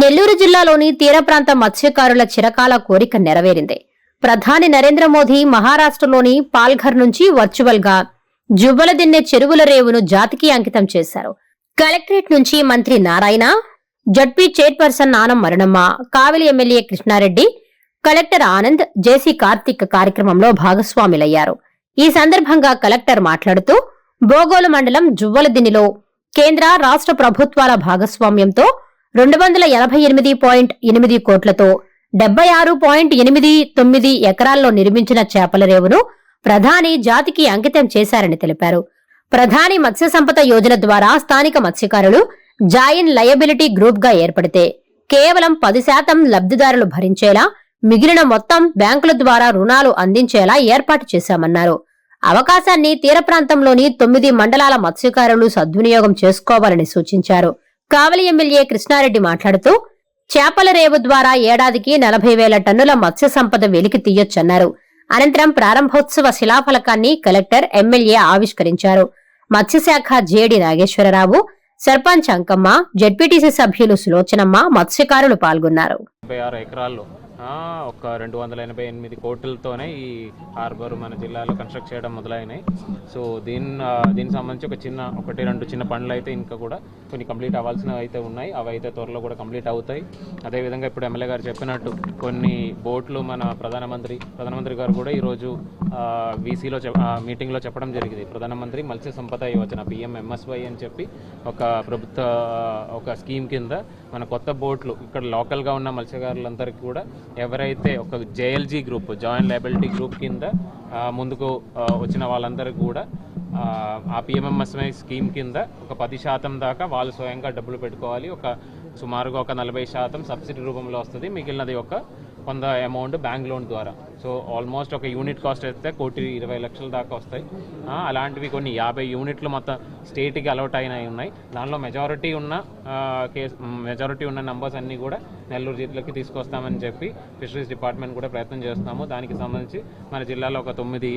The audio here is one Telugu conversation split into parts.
నెల్లూరు జిల్లాలోని తీర ప్రాంత మత్స్యకారుల చిరకాల కోరిక నెరవేరింది. ప్రధాని నరేంద్ర మోదీ మహారాష్ట్రలోని పాల్ఘర్ నుంచి వర్చువల్గా జువ్వలదిన్నె చెరువుల రేవును జాతికి అంకితం చేశారు. కలెక్టరేట్ నుంచి మంత్రి Narayana Z P chairperson Nanam Maranamma Kavali M L A Krishnareddy collector Anand J C Karthik కార్యక్రమంలో భాగస్వాములయ్యారు. ఈ సందర్భంగా కలెక్టర్ మాట్లాడుతూ బోగోలు మండలం జువ్వలదిన్నెలో కేంద్ర రాష్ట్ర ప్రభుత్వాల భాగస్వామ్యంతో రెండు వందల ఎనభై ఎనిమిది పాయింట్ ఎనిమిది కోట్లతో డెబ్బై ఆరు పాయింట్ ఎనిమిది తొమ్మిది ఎకరాల్లో నిర్మించిన చేపల రేవును ప్రధాని జాతికి అంకితం చేశారని తెలిపారు. ప్రధాని మత్స్య సంపద యోజన ద్వారా స్థానిక మత్స్యకారులు జాయిన్ లయబిలిటీ గ్రూప్గా ఏర్పడితే కేవలం పది శాతం లబ్ధిదారులు భరించేలా మిగిలిన మొత్తం బ్యాంకుల ద్వారా రుణాలు అందించేలా ఏర్పాటు చేశామన్నారు. అవకాశాన్ని తీర ప్రాంతంలోని తొమ్మిది మండలాల మత్స్యకారులు సద్వినియోగం చేసుకోవాలని సూచించారు. కావలి ఎమ్మెల్యే కృష్ణారెడ్డి మాట్లాడుతూ చేపల రేవు ద్వారా ఏడాదికి నలభై వేల టన్నుల మత్స్య సంపద వెలికి తీయొచ్చన్నారు. అనంతరం ప్రారంభోత్సవ శిలాఫలకాన్ని కలెక్టర్ ఎమ్మెల్యే ఆవిష్కరించారు. మత్స్యశాఖ J D Nageswararao sarpanch Ankamma Z P T C సభ్యులు సులోచనమ్మ మత్స్యకారులు పాల్గొన్నారు. ఎకరాల్లో ఒక రెండు వందల ఎనభై ఎనిమిది కోట్లతోనే ఈ హార్బర్ మన జిల్లాలో కన్స్ట్రక్ట్ చేయడం మొదలైనాయి. సో దీని దీనికి సంబంధించి ఒక చిన్న ఒకటి రెండు చిన్న పనులు అయితే ఇంకా కూడా కొన్ని కంప్లీట్ అవ్వాల్సినవి అయితే ఉన్నాయి. అవి అయితే త్వరలో కూడా కంప్లీట్ అవుతాయి. అదేవిధంగా ఇప్పుడు ఎమ్మెల్యే గారు చెప్పినట్టు కొన్ని బోట్లు మన ప్రధానమంత్రి ప్రధానమంత్రి గారు కూడా ఈరోజు వీసీలో మీటింగ్లో చెప్పడం జరిగింది. ప్రధానమంత్రి మత్స్య సంపద యోజన పిఎంఎంఎస్వై అని చెప్పి ఒక ప్రభుత్వ ఒక స్కీమ్ కింద మన కొత్త బోట్లు ఇక్కడ లోకల్గా ఉన్న మత్స్యకారులందరికీ కూడా ఎవరైతే ఒక JLG group joint liability group కింద ముందుకు వచ్చిన వాళ్ళందరికీ కూడా ఆ, ఆ స్కీమ్ కింద ఒక పది శాతం దాకా వాళ్ళు స్వయంగా డబ్బులు పెట్టుకోవాలి. ఒక సుమారుగా ఒక నలభై శాతం సబ్సిడీ రూపంలో వస్తుంది. మిగిలినది ఒక కొంత అమౌంట్ బ్యాంక్ లోన్ ద్వారా. సో ఆల్మోస్ట్ ఒక యూనిట్ కాస్ట్ అయితే కోటి ఇరవై లక్షల దాకా వస్తాయి. అలాంటివి కొన్ని యాభై యూనిట్లు మొత్తం స్టేట్కి అలౌట్ అయినవి ఉన్నాయి. దానిలో మెజారిటీ ఉన్న కేస్ మెజారిటీ ఉన్న నంబర్స్ అన్నీ కూడా నెల్లూరు జిల్లాకి తీసుకొస్తామని చెప్పి ఫిషరీస్ డిపార్ట్మెంట్ కూడా ప్రయత్నం చేస్తున్నాము. దానికి సంబంధించి మన జిల్లాలో ఒక తొమ్మిది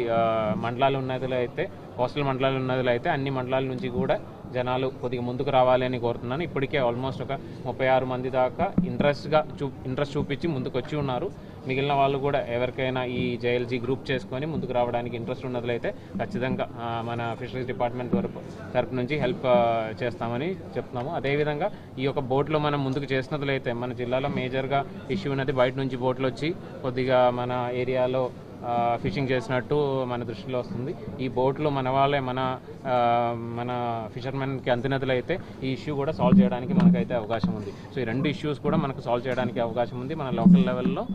మండలాలు ఉన్నదిలో అయితే కోస్టల్ మండలాలు ఉన్నదిలో అయితే అన్ని మండలాల నుంచి కూడా జనాలు కొద్దిగా ముందుకు రావాలి అని కోరుతున్నాను. ఇప్పటికే ఆల్మోస్ట్ ఒక ముప్పై ఆరు మంది దాకా ఇంట్రెస్ట్గా చూ ఇంట్రెస్ట్ చూపించి ముందుకు వచ్చి ఉన్నారు. మిగిలిన వాళ్ళు కూడా ఎవరికైనా ఈ జేఎల్జీ గ్రూప్ చేసుకొని ముందుకు రావడానికి ఇంట్రెస్ట్ ఉన్నట్లయితే ఖచ్చితంగా మన ఫిషరీస్ డిపార్ట్మెంట్ వరకు తరపు నుంచి హెల్ప్ చేస్తామని చెప్తున్నాము. అదేవిధంగా ఈ యొక్క బోట్లో మనం ముందుకు చేసినట్లయితే మన జిల్లాలో మేజర్గా ఇష్యూ ఉన్నది బయట నుంచి బోట్లు వచ్చి కొద్దిగా మన ఏరియాలో ఫిషింగ్ చేసినట్టు మన దృష్టిలో వస్తుంది. ఈ బోట్లు మన వాళ్ళే మన మన ఫిషర్మెన్కి అందినట్లయితే ఈ ఇష్యూ కూడా సాల్వ్ చేయడానికి మనకైతే అవకాశం ఉంది. సో ఈ రెండు ఇష్యూస్ కూడా మనకు సాల్వ్ చేయడానికి అవకాశం ఉంది. మన లోకల్ లెవెల్లో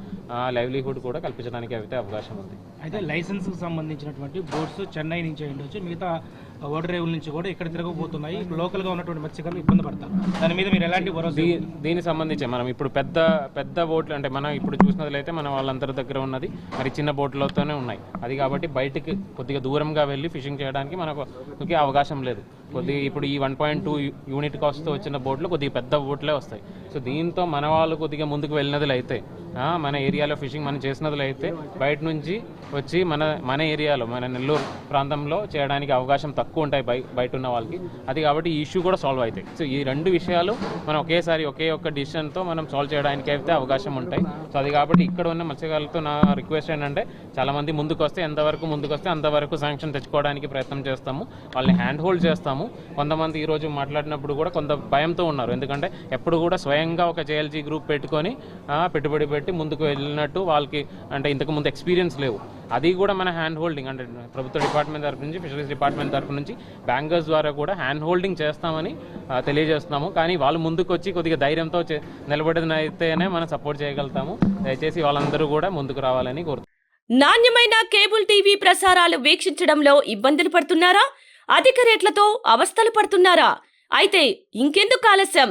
లైవ్లీహుడ్ కూడా కల్పించడానికి అయితే అవకాశం ఉంది. అయితే లైసెన్స్కి సంబంధించినటువంటి బోట్స్ చెన్నై నుంచి ఉండొచ్చు మిగతా ఓడరేవుల నుంచి కూడా ఇక్కడ తిరగబోతున్నాయి. లోకల్గా ఉన్నటువంటి మత్స్యకారులు ఇబ్బంది పడతారు. దాని మీద మీరు ఎలాంటి భరోసా దీనికి సంబంధించి మనం ఇప్పుడు పెద్ద పెద్ద బోట్లు అంటే మనం ఇప్పుడు చూసినట్లయితే మన వాళ్ళందరి దగ్గర ఉన్నది మరి చిన్న బోట్లతోనే ఉన్నాయి. అది కాబట్టి బయటికి కొద్దిగా దూరంగా వెళ్ళి ఫిషింగ్ చేయడానికి మనకు అవకాశం లేదు. కొద్దిగా ఇప్పుడు ఈ వన్ పాయింట్ టూ యూనిట్ కాస్ట్తో వచ్చిన బోట్లు కొద్దిగా పెద్ద బోట్లే వస్తాయి. సో దీంతో మన వాళ్ళు కొద్దిగా ముందుకు వెళ్ళినదిలో అయితే మన ఏరియాలో ఫిషింగ్ మనం చేసినదిలో అయితే బయట నుంచి వచ్చి మన మన ఏరియాలో మన నెల్లూరు ప్రాంతంలో చేయడానికి అవకాశం తక్కువ ఉంటాయి బయట ఉన్న వాళ్ళకి. అది కాబట్టి ఈ ఇష్యూ కూడా సాల్వ్ అవుతాయి. సో ఈ రెండు విషయాలు మనం ఒకేసారి ఒకే ఒక్క డిసిషన్తో మనం సాల్వ్ చేయడానికి అయితే అవకాశం ఉంటాయి. సో అది కాబట్టి ఇక్కడ ఉన్న మత్స్యకారులతో నా రిక్వెస్ట్ ఏంటంటే చాలామంది ముందుకు వస్తే ఎంతవరకు ముందుకు వస్తే అంతవరకు శాంక్షన్ తెచ్చుకోవడానికి ప్రయత్నం చేస్తాము. వాళ్ళని హ్యాండ్ హోల్డ్ చేస్తాము. కొంతమంది ఈ రోజు మాట్లాడినప్పుడు కూడా కొంత భయంతో ఉన్నారు. ఎందుకంటే ఎప్పుడు కూడా స్వయంగా ఒక జేఎల్జీ గ్రూప్ పెట్టుకొని పెట్టుబడి పెట్టుబడి పెట్టి ముందుకు వెళ్ళినట్టు వాళ్ళకి అంటే ఇంతకు ముందు ఎక్స్పీరియన్స్ లేవు. అది కూడా మన హ్యాండ్ హోల్డింగ్ అంటే ప్రభుత్వ డిపార్ట్మెంట్ తరఫు నుంచి ఫిషరీస్ డిపార్ట్మెంట్ తరఫు నుంచి బ్యాంకర్స్ ద్వారా కూడా హ్యాండ్ హోల్డింగ్ చేస్తామని తెలియజేస్తున్నాము. కానీ వాళ్ళు ముందుకు వచ్చి కొద్దిగా ధైర్యంతో నిలబడినైతేనే మనం సపోర్ట్ చేయగలుగుతాము. దయచేసి వాళ్ళందరూ కూడా ముందుకు రావాలని కోరుతాం నాణ్యమైన కేబుల్ టీవీ ప్రసారాలు వీక్షించడంలో ఇబ్బందులు పడుతున్నారా? అధిక రేట్లతో అవస్థలు పడుతున్నారా? అయితే ఇంకెందుకు ఆలస్యం?